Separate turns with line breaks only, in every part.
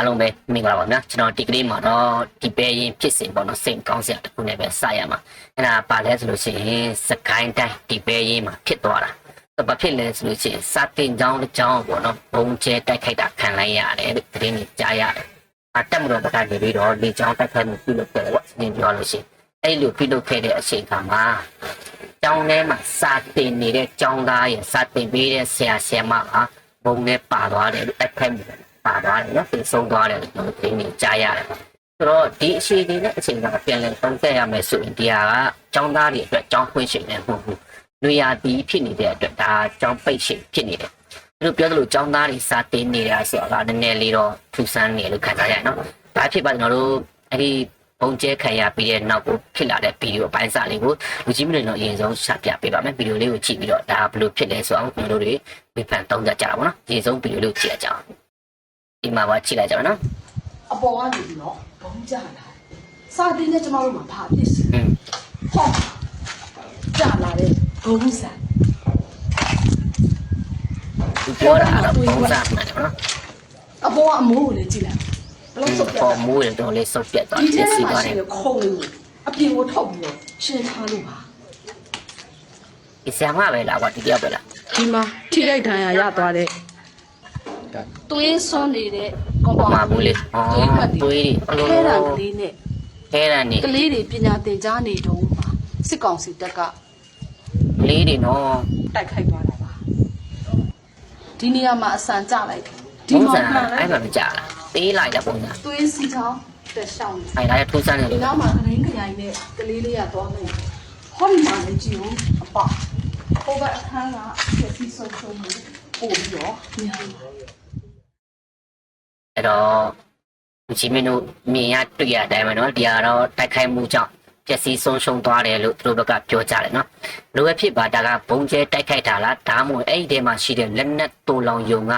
အားလုံးပဲမင်္ဂလာပါဗျာကျွန်တော်ဒီကလေးမှာတော့ဒီပဲရင်ဖြစ်စဉ်ပေါ့နော်စိတ်ကောင်းစရာတစ်ခုနဲ့ပဲစရမှာအဲ့ဒါပါလဲဆိုလို့ရှိရင်စကိုင်းတိုင်းဒီပဲရင်မှာဖြစ်သွားတာတော့ဘာဖြစ်လဲဆိုလို့ရှိရင်စာတင်ကြောင်းတစ်ကြောင်းပေါ့နော်ဘုံကျဲတိုက်ခိုက်တာခံလိုက်ရတယ်လို့သတင်းကြီးကြားရတယ်အတက်မတော်တက်နေပြီးတော့လေကြောင်းတိုက်ခိုက်မှုပြုလုပ်တယ်ပေါ့သင်ပြောလို့ရှိရင်အဲ့လိုပြုလုပ်ခဲ့တဲ့အချိန်ခါမှာကျောင်းထဲမှာစာတင်နေတဲ့ကျောင်းသားရဲ့စာတင်ပေးတဲ့ဆရာဆရာမကဘုံနဲ့ပါသွားတယ်လို့တိုက်ခိုက်မှု ပါသွားတယ်နော်ပြင်ဆုံးသွားတယ်လို့ကျွန်တော်သိနေကြားရတယ်ဆိုတော့ဒီအချိန်ဒီနဲ့အချိန်ကပြန်လည်သုံးသပ်ရမယ်ဆိုရင်ဒီဟာကကျောင်းသားတွေအတွက်ကျောင်းဖွင့်ရှင်နေမှုဘူးလူရတီဖြစ်နေတဲ့အတွက်ဒါကျောင်းပိတ်ရှင်ဖြစ်နေတယ်သူတို့ပြောသလိုကျောင်းသားတွေစာတင်နေတာဆိုတာကနည်းနည်းလေးတော့ထူဆန်းနေလို့ခံစားရတယ်နော်ဒါဖြစ်ပါကျွန်တော်တို့အဲ့ဒီဘုံကျဲခံရပြီးတဲ့နောက်ကိုဖြစ်လာတဲ့ဗီဒီယိုအပိုင်းစာလေးကိုလူကြီးမလို့တော့အရင်ဆုံးရှာပြပေးပါမယ်ဗီဒီယိုလေးကိုကြည့်ပြီးတော့ဒါဘယ်လိုဖြစ်လဲဆိုအောင်ကျွန်တော်တို့တွေဝေဖန်သုံးသပ်ကြတာပေါ့နော်အရင်ဆုံးဗီဒီယိုလေးကိုကြည့်ရကြအောင် ဒီမှာပါကြည့်လိုက်ကြပါနော်
အပေါ်ကနေပြီးတော့ဘုံကြလာစာတင်နဲ့ကျမတို့မှာဘာဖြစ်စီ
อืม
ဟောကြလာတဲ့ဘုံစံ
သူပြောတာကတော့ပုံစံမှန်တယ်ပေါ့နော်
အပေါ်ကအမိုးကိုလည်းကြည့်လိုက်ဘယ်လိုစုပ်ပြ
ပေါ်မူးရတော့လေးစုပ်ပြတ်သွား
ဒီ
ပြ
ထဲ
စ်စီ
မှာ
သွားတ
ရှိ
ယ်
တဲ့ခုံလေးကိုအပြင်ကိုထုတ်ပြီးတော့ရှင်းထားလို့ပါ
ဒီဆရာမပဲလားကွာဒီတယောက်ပဲလား
ဒီမှာထိလိုက်ဒဏ်ရာရသွားတဲ့ သွေးစွန်းနေတဲ့ကွန်
ပေါ်
ပါ
မှာဘူးလေဩ
သွေးမှတ်တွေ
တွေးတွေအလို
ခဲတံကလေးနဲ့
ခဲရန်နေ
ကလေးတွေပညာသင်ကြားနေတုန်းမှာစစ်ကောင်စီတပ်က
လေးတွေနော်
တိုက်ခိုက်သွားတာပါဒီနေရာမှာအစံကြလိုက်တယ်ဒီ
ပုံ
မှာ
စံ
မှန်လို
အဲ့
က်
မှာမကြလားသေးလိုက်တာပုံစံ
သွေးစီချောင်းတက်ရှောင်းနေ
အဲ့ဒါရထူးဆန်းတယ်
ဒီ
လို့
နောက်မှာကရင်းကြိုင်နဲ့ကလေးလေးရသွားမယ်ဟောဒီမှာလည်းကြည့်ဦးအပဟိုဘက်အခန်းကဖြစ်ပြီးဆုံးဆုံးမှုပို့ပြီးတော့များတယ်
အဲ့တော့ဒီချင်းမင်းတို့မြင်ရတွေ့ရတဲ့အတိုင်းပဲနော်ဒီကတော့တိုက်ခိုက်မှုကြောင့်ပျက်စီးဆုံးရှုံးသွားတယ်လို့သူတို့ဘက်ကပြောကြတယ်နော်လိုပဲဖြစ်ပါဒါကဘုံကျဲတိုက်ခိုက်တာလားဒါမှမဟုတ်အဲ့ဒီထဲမှာရှိတဲ့လက်နက်တူလောင်ယုံက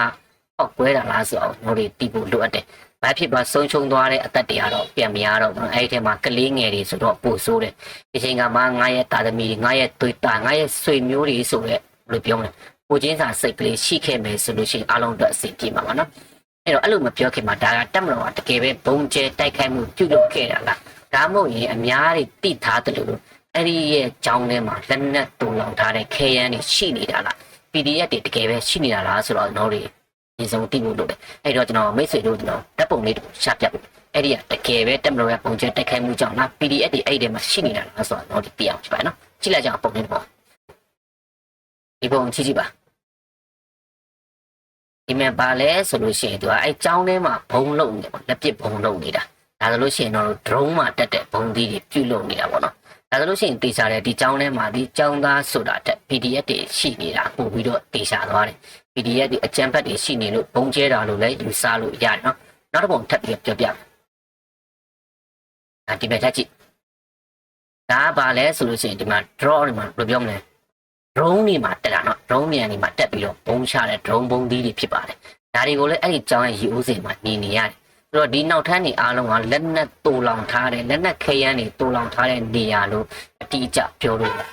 ပောက်ကွဲတာလားဆိုတော့တို့တွေတီးဖို့လိုအပ်တယ်ဘာဖြစ်ပါဆုံးရှုံးသွားတဲ့အသက်တွေကတော့ပြန်မရတော့ဘူးအဲ့ဒီထဲမှာကလေးငယ်တွေဆိုတော့ပို့ဆိုးတယ်ဒီချိန်ကမှငါရဲ့တာသမီတွေငါရဲ့သွေးသားငါရဲ့ဆွေမျိုးတွေဆိုတော့ဘယ်လိုပြောမလဲကိုချင်းစာစိတ်ကလေးရှိခဲ့မယ်ဆိုလို့ရှိရင်အလုံးအတွက်အဆင်ပြေမှာပါနော် အဲ့တော့အဲ့လိုမပြောခင်မှာဒါကတက်မတော်ကတကယ်ပဲဘုံကျဲတိုက်ခိုက်မှုပြုလုပ်ခဲ့တာလားဒါမှမဟုတ်ရင်အများကြီးတိထားတယ်လို့အဲ့ဒီရဲ့ကြောင်းထဲမှာလက်နက်တူလောင်ထားတဲ့ခဲယမ်းတွေရှိနေတာလား PDF တွေတကယ်ပဲရှိနေတာလားဆိုတော့ကျွန်တော်တို့ဒီစုံတိဖို့လုပ်တယ်အဲ့တော့ကျွန်တော်မိတ်ဆွေတို့ကျွန်တော်တပ်ပုံလေးရှာပြဖို့အဲ့ဒီကတကယ်ပဲတက်မတော်ရဲ့ဘုံကျဲတိုက်ခိုက်မှုကြောင့်လား PDF တွေအဲ့ဒီထဲမှာရှိနေတာလားဆိုတော့ကျွန်တော်ဒီပြအောင်ဖြစ်ပါနော်ကြည့်လိုက်ကြအောင်ပုံလေးပေါ့ဒီပုံကြည့်ကြည့်ပါ ဒီမှာပါလဲဆိုလို့ရှိရင်သူကအဲကြောင်းထဲမှာဘုံလုံနေပေါ့လက်ပစ်ဘုံလုံနေတာဒါဆိုလို့ရှိရင်တော့ drone မှာတက်တဲ့ဘုံသီးတွေပြုတ်လုံနေတာပေါ့နော်ဒါဆိုလို့ရှိရင်တေချာတယ်ဒီကြောင်းထဲမှာဒီကြောင်းသားဆိုတာတက် PDF တွေရှိနေတာပို့ပြီးတော့တေချာသွားတယ် PDF တွေအကြံဖတ်တွေရှိနေလို့ဘုံကျဲတာလို့လည်းယူဆလို့ရတယ်နော်နောက်တစ်ပုံထပ်ပြီးပြောပြမယ်ဒါဒီမှာထပ်ကြည့်ဒါကဘာလဲဆိုလို့ရှိရင်ဒီမှာ draw ဒီမှာဘယ်လိုပြောမလဲ drone တွေမှာတက်တာနော် drone တွေကနေမှာတက်ပြီးတော့ဘုံချတဲ့ drone ဘုံသီးတွေဖြစ်ပါတယ်ဒါတွေကိုလည်းအဲ့ဒီကြောင်းရဲ့ရီအိုးစင်မှာနေနေရတယ်ဆိုတော့ဒီနောက်ထပ်နေအားလုံးကလက်နက်တူလောင်ထားတဲ့လက်နက်ခဲယမ်းတွေတူလောင်ထားတဲ့နေရာလို့အတိအကျပြောလို့ရတယ်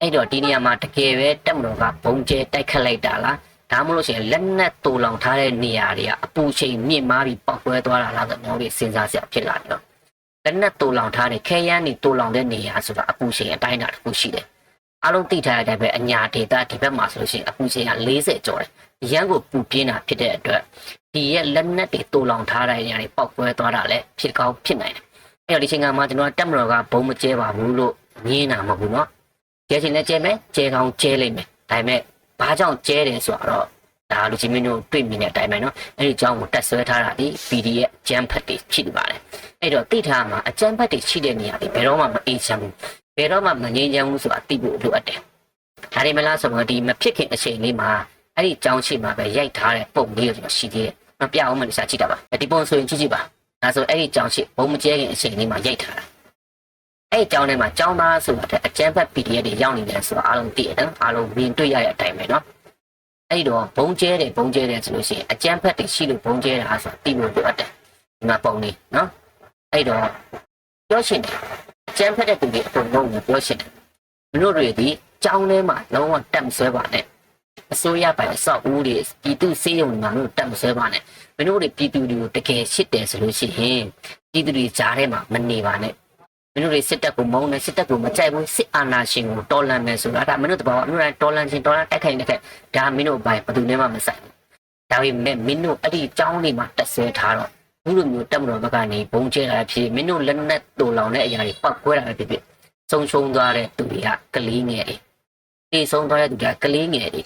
အဲ့တော့ဒီနေရာမှာတကယ်ပဲတက်မတော်ကဘုံကျဲတိုက်ခတ်လိုက်တာလားဒါမှမဟုတ်လို့ရှိရင်လက်နက်တူလောင်ထားတဲ့နေရာတွေကအပူချိန်မြင့်မားပြီးပောက်ကွဲသွားတာလားဆိုတော့ဒီစဉ်းစားစရာဖြစ်လာတယ်နော်လက်နက်တူလောင်ထားတဲ့ခဲယမ်းတွေတူလောင်တဲ့နေရာဆိုတာအပူချိန်အတိုင်းအတာတစ်ခုရှိတယ် အားလုံးသိထားတဲ့အတိုင်းပဲအညာဒေတာဒီဘက်မှာဆိုလို့ရှိရင်အပူချိန်က40ကျော်တယ်။ရန်ကိုပူပြင်းတာဖြစ်တဲ့အတွက်ဒီရဲ့လက်နက်တွေတူလောင်ထားတဲ့နေရာတွေပောက်ကွဲသွားတာလည်းဖြစ်ကောင်းဖြစ်နိုင်တယ်။အဲ့တော့ဒီချိန်ကမှကျွန်တော်ကတက်မတော်ကဘုံမကျဲပါဘူးလို့ငင်းတာမဟုတ်ဘူးနော်။ကျဲချင်လည်းကျဲမယ်၊ကျဲကောင်းကျဲလိမ့်မယ်။ဒါပေမဲ့ဘာကြောင့်ကျဲတယ်ဆိုတော့ဒါလူချင်းမင်းတို့တွေ့မြင်တဲ့အတိုင်းပဲနော်။အဲ့ဒီအကြောင်းကိုတက်ဆွဲထားတာဒီ PDF ကျန်းဖတ်တွေရှိနေပါတယ်။အဲ့တော့သိထားမှာအကျန်းဖတ်တွေရှိတဲ့နေရာတွေဘယ်တော့မှမအေးချမ်းဘူး။ ဘယ်တော့မှမငြိမ်းချမ်းဘူးဆိုတာသိဖို့လိုအပ်တယ်။ဒါတွေမလားဆိုတော့ဒီမဖြစ်ခင်အချိန်လေးမှာအဲ့ဒီကြောင်းရှိမှာပဲရိုက်ထားတဲ့ပုံလေးကိုကျွန်တော်ရှိသေးတယ်။မပြအောင်မလို့ရှာကြည့်တာပါ။ဒီပုံဆိုရင်ကြည့်ကြည့်ပါ။ဒါဆိုအဲ့ဒီကြောင်းရှိဘုံမကျဲခင်အချိန်လေးမှာရိုက်ထားတာ။အဲ့ဒီကြောင်းထဲမှာကြောင်းသားဆိုတာတဲ့အကျန်းဖတ် PDF တွေရောက်နေတယ်ဆိုတာအားလုံးသိရတယ်နော်။အားလုံးမြင်တွေ့ရတဲ့အတိုင်းပဲနော်။အဲ့ဒီတော့ဘုံကျဲတယ်ဘုံကျဲတယ်ဆိုလို့ရှိရင်အကျန်းဖတ်တွေရှိလို့ဘုံကျဲတာဆိုတာသိဖို့လိုအပ်တယ်။ဒီမှာပုံလေးနော်။အဲ့တော့ပြောရှင်တယ်အ ကျန်းဖတ်တဲ့သူတွေအကုန်လုံးကိုပြောရှင်တယ်မင်းတို့တွေဒီကြောင်းထဲမှာလုံးဝတက်မဆွဲပါနဲ့အစိုးရပိုင်အဆောက်အဦတွေပြည်သူစေယုံတွေမှာမင်းတို့တက်မဆွဲပါနဲ့မင်းတို့တွေပြည်သူတွေကိုတကယ်ရှစ်တယ်ဆိုလို့ရှိရင်ပြည်သူတွေကြားထဲမှာမနေပါနဲ့မင်းတို့တွေစစ်တပ်ကိုမုန်းတယ်စစ်တပ်ကိုမကြိုက်ဘူးစစ်အာဏာရှင်ကိုတော်လှန်မယ်ဆိုတာဒါမင်းတို့တဘာဝမင်းတို့တိုင်းတော်လှန်ခြင်းတော်လှန်တိုက်ခိုက်နေတဲ့ဒါမင်းတို့ဘိုင်ဘယ်သူနဲ့မှမဆိုင်ဘူးဒါပေမဲ့မင်းတို့အဲ့ဒီအကြောင်းလေးမှာတက်ဆွဲထားတော့ ဘူးလိုမျိုးတက်မတော်ဘက်ကနေဘုံကျဲတာဖြစ်မင်းတို့လက်နက်တူလောင်တဲ့အရာတွေပောက်ကွဲတာဖြစ်ဖြစ်ဆုံးရှုံးသွားတဲ့သူတွေကကလေးငယ်တွေတေဆုံးသွားတဲ့သူတွေကကလေးငယ်တွေ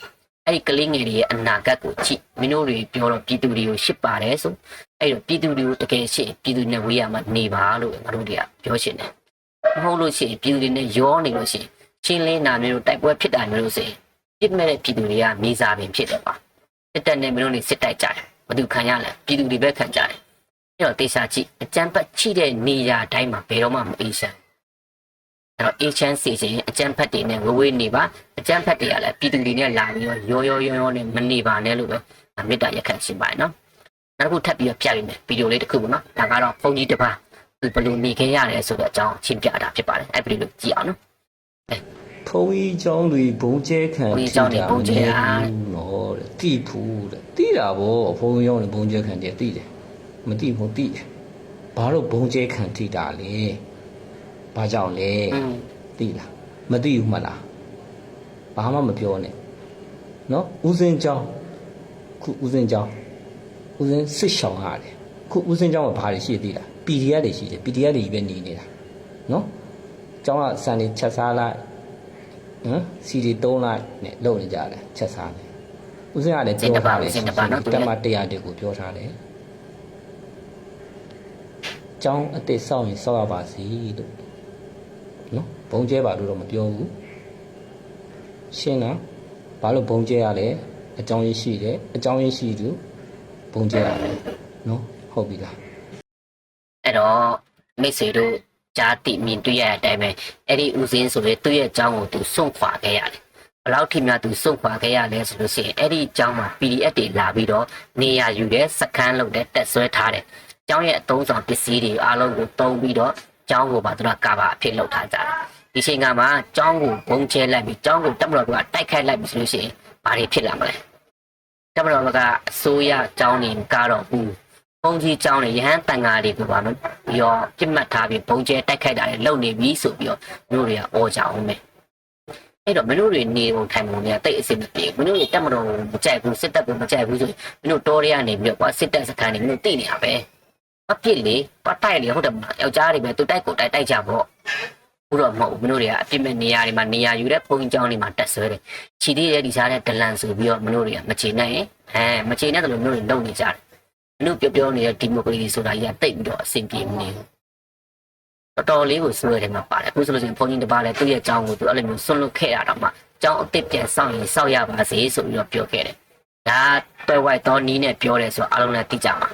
အဲ့ဒီကလေးငယ်တွေရဲ့အနာဂတ်ကိုကြည့်မင်းတို့တွေပြောတော့ပြည်သူတွေကိုရှစ်ပါတယ်ဆိုအဲ့တော့ပြည်သူတွေကိုတကယ်ရှစ်ပြည်သူနဲ့ဝေးရမှာနေပါလို့ငါတို့တွေကပြောရှင်တယ်မဟုတ်လို့ရှိရင်ပြည်သူတွေနဲ့ရောနေလို့ရှိရင်ချင်းလင်းနာမျိုးတိုက်ပွဲဖြစ်တာမျိုးလို့ဆိုရင်ပြစ်မဲ့တဲ့ပြည်သူတွေကမြေစာပင်ဖြစ်တယ်ပါစစ်တပ်နဲ့မင်းတို့တွေစစ်တိုက်ကြတယ်ဘယ်သူခံရလဲပြည်သူတွေပဲခံကြတယ်အဲ့ တော့တေချာကြည့်အကြမ်းဖက်ချိတဲ့နေရာတိုင်းမှာဘယ်တော့မှမအေးချမ်းအဲ့တော့အေးချမ်းစီခြင်းအကြမ်းဖက်တွေနဲ့ဝေးဝေးနေပါ အကျန်းဖက်တွေကလည်းပြည်သူတွေနဲ့လာပြီးတော့ရောရောရောရောနဲ့မနေပါနဲ့လို့ပဲမေတ္တာရက်ခံရှင်းပါတယ်နော်နောက်တစ်ခုထပ်ပြီးတော့ပြရမယ်ဗီဒီယိုလေးတစ်ခုပေါ့နော်ဒါကတော့ဘုန်းကြီးတစ်ပါးသူဘယ်လိုနေခဲ့ရတယ်ဆိုတဲ့အကြောင်းရှင်းပြတာဖြစ်ပါတယ်အဲ့ဗီဒီယိုလေးကြည့်အောင်နော်
ဖုံကြီးเจ้าတွေဘုံကျဲခံ
ဘုန်းကြီးကျောင်းတွေဘုန်းကျဲတာ
နော်တဲ့တိဖူးတဲ့တိတာဗောဖုံကြီးကျောင်းတွေဘုံကျဲခံတယ်တိတယ် မသိဘူးသိတယ်ဘာလို့ဘုံကျဲခံထိတာလဲဘာကြောင့်လဲသိလားမသိဘူးမလားဘာမှမပြောနဲ့နော်ဦးစင်းကြောင်းခုဦးစင်းကြောင်းဦးစင်းစစ်ရှောင်ရတယ်ခုဦးစင်းကြောင်းကဘာတွေရှိသေးလား PDF တွေရှိတယ် PDF တွေပဲနေနေတာနော်ကျောင်းကစံတွေချက်စားလိုက်ဟမ်စီတွေတုံးလိုက်နဲ့လုပ်နေကြတယ်ချက်စားတယ်ဦးစင်းကလည်းပြောထားတယ်တက်မှ100တွေကိုပြောထားတယ် ကျောင်းအစ်စ်စောင့်ရင်စောက်ရပါစီလို့နော်ဘုံကျဲပါလို့တော့မပြောဘူးရှင်းလားဘာလို့ဘုံကျဲရလဲအကြောင်းရင်းရှိတယ်အကြောင်းရင်းရှိသူဘုံကျဲရတယ်နော်ဟုတ်ပြီလား
အဲ့တော့မိတ်ဆွေတို့ကြားတိမြင်တွေ့ရတဲ့အတိုင်းပဲအဲ့ဒီဦးစင်းဆိုလေသူ့ရဲ့အကြောင်းကိုသူစွန့်ခွာခဲ့ရတယ်ဘယ်လောက်ထိများသူစွန့်ခွာခဲ့ရလဲဆိုလို့ရှိရင်အဲ့ဒီအကြောင်းမှာ PDF တွေလာပြီးတော့နေရယူတဲ့စခန်းလုပ်တဲ့တက်ဆွဲထားတယ်အ ကြောင်းရဲ့အသုံးဆောင်ပစ္စည်းတွေအားလုံးကိုတုံးပြီးတော့အကြောင်းကိုပါသူတို့ကကာဗာအဖြစ်လုပ်ထားကြတယ်ဒီချိန်ကမှအကြောင်းကိုဘုံကျဲလိုက်ပြီးအကြောင်းကိုတက်မတော်ကတိုက်ခိုက်လိုက်ပြီဆိုလို့ရှိရင်ဘာတွေဖြစ်လာမလဲတက်မတော်ကအစိုးရအကြောင်းတွေကတော့ဘူးဘုံကြီးကျောင်းနဲ့ရဟန်းတန်ဃာတွေကိုပါမယ်ပြီးတော့ပြစ်မှတ်ထားပြီးဘုံကျဲတိုက်ခိုက်တာတွေလုပ်နေပြီဆိုပြီးတော့မင်းတို့တွေကအော်ကြအောင်မယ်အဲ့တော့မင်းတို့တွေနေပုံထိုင်ပုံတွေကတိတ်အဆင်မပြေဘူးမင်းတို့တွေတက်မတော်မကြိုက်ဘူးစစ်တပ်ကိုမကြိုက်ဘူးဆိုရင်မင်းတို့တောတွေကနေပြီးတော့ကွာစစ်တပ်စခန်းတွေမင်းတို့တိနေတာပဲ အပြစ်လေပတ်တိုက်လေဟုတ်တယ်မလားယောက်ျားတွေပဲသူတိုက်ကိုတိုက်တိုက်ကြပေါ့ဘူးတော့မဟုတ်ဘူးမင်းတို့တွေကအပြစ်မဲ့နေရာတွေမှာနေရာယူတဲ့ဘုံကြီးကျောင်းတွေမှာတက်ဆွဲတယ်ခြိသေးရဲ့ဒီစားတဲ့ဒလန်ဆိုပြီးတော့မင်းတို့တွေကမချေနိုင်ရင်အဲမချေနဲ့တလို့မင်းတို့တွေလုံနေကြတယ်လူပြောပြောနေတဲ့ဒီမိုကရေစီဆိုတာကြီးကတိတ်ပြီးတော့အဆင်ပြေမနေဘူးတော်တော်လေးကိုစွဲတယ်မှာပါတယ်အခုဆိုလို့ရှိရင်ဘုန်းကြီးတစ်ပါးလည်းသူ့ရဲ့အကြောင်းကိုသူအဲ့လိုမျိုးဆွန့်လွတ်ခဲ့ရတော့မှအကြောင်းအစ်စ်ပြန်စောင့်ရင်စောင့်ရပါစေဆိုပြီးတော့ပြောခဲ့တယ်ဒါတွဲဝိုက်တော့နီးနဲ့ပြောတယ်ဆိုတော့အားလုံးလည်းသိကြမှာ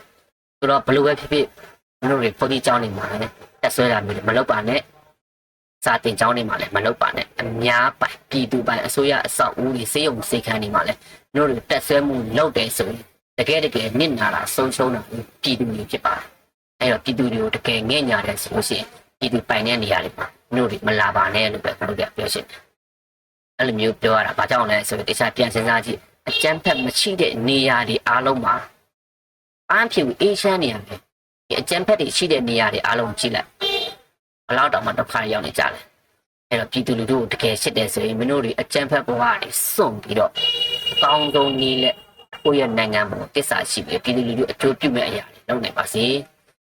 ဆိုတော့ဘယ်လိုပဲဖြစ်ဖြစ်မင်းတို့တွေဘုန်းကြီးအကြောင်းနေမှာလည်းတက်ဆွဲတာမျိုးတွေမလုပ်ပါနဲ့စာတင်ကျောင်းတွေမှာလည်းမလုပ်ပါနဲ့အများပိုင်ပြည်သူပိုင်အစိုးရအဆောက်အဦတွေစေယုံစေခန်းတွေမှာလည်းမင်းတို့တွေတက်ဆွဲမှုလုပ်တယ်ဆိုရင်တကယ်တကယ်နစ်နာတာဆုံးရှုံးတာပြည်သူတွေဖြစ်ပါတယ်။အဲတော့ပြည်သူတွေကိုတကယ်ငဲ့ညာတယ်ဆိုလို့ရှိရင်ပြည်သူပိုင်တဲ့နေရာတွေမှာမျိုးတွေမလာပါနဲ့လို့ပဲကျွန်တော်တို့ကပြောရှင်းတယ်။အဲ့လိုမျိုးပြောရတာဘာကြောင့်လဲဆိုတော့တခြားပြန်စဉ်းစားကြည့်အကျန်းဖက်မရှိတဲ့နေရာတွေအားလုံးမှာ အမ်းဖြူအေးချမ်းနေရမယ်။ဒီအကျန်းဖက်တွေရှိတဲ့နေရာတွေအားလုံးကြည့်လိုက်။ဘလောက်တောင်မှဒုက္ခရောက်နေကြတယ်။အဲ့တော့ပြည်သူလူထုကိုတကယ်ရှစ်တယ်ဆိုရင်မင်းတို့တွေအကျန်းဖက်ဘဝတွေစွန့်ပြီးတော့အကောင်းဆုံးနည်းနဲ့ကိုယ့်ရဲ့နိုင်ငံပေါ်တစ္ဆာရှိပြီးပြည်သူလူထုအကျိုးပြုမဲ့အရာတွေလုပ်နိုင်ပါစေ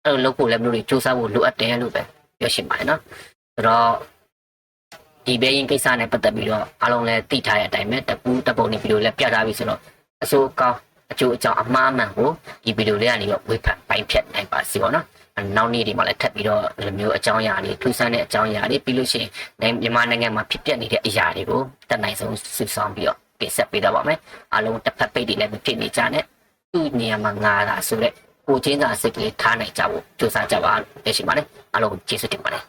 အဲ့လိုလုပ်ဖို့လည်းမလို့တွေစူးစမ်းဖို့လိုအပ်တယ်လို့ပဲပြောရှင်းပါတယ်နော်ဆိုတော့ဒီဘေးရင်ကိစ္စနဲ့ပတ်သက်ပြီးတော့အားလုံးလည်းသိထားတဲ့အတိုင်းပဲတပူးတပုံနေဗီဒီယိုလည်းပြထားပြီဆိုတော့အစိုးကောင်း အကျိုးအကြောင်းအမှားမှန်ကိုဒီဗီဒီယိုလေးကနေတော့ဝေဖန်ပိုင်းဖြတ်နိုင်ပါစေပေါ့နော်နောက်နေ့ဒီမှာလည်းထပ်ပြီးတော့ဒီလိုမျိုးအကြောင်းအရာတွေထူးဆန်းတဲ့အကြောင်းအရာတွေပြီးလို့ရှိရင်မြန်မာနိုင်ငံမှာဖြစ်ပျက်နေတဲ့အရာတွေကိုတက်နိုင်ဆုံးစုဆောင်းပြီးတော့ပြဆက်ပေးတော့ပါမယ်အားလုံးတစ်ဖက်ပိတ်တွေလည်းမဖြစ်နေကြနဲ့သူ့နေရာမှာငါတာဆိုတဲ့ကိုချင်းစာစိတ်ကလေးထားနိုင်ကြဖို့ကြိုးစားကြပါလို့ပြောချင်ပါတယ်အားလုံးကျေးဇူးတင်ပါတယ်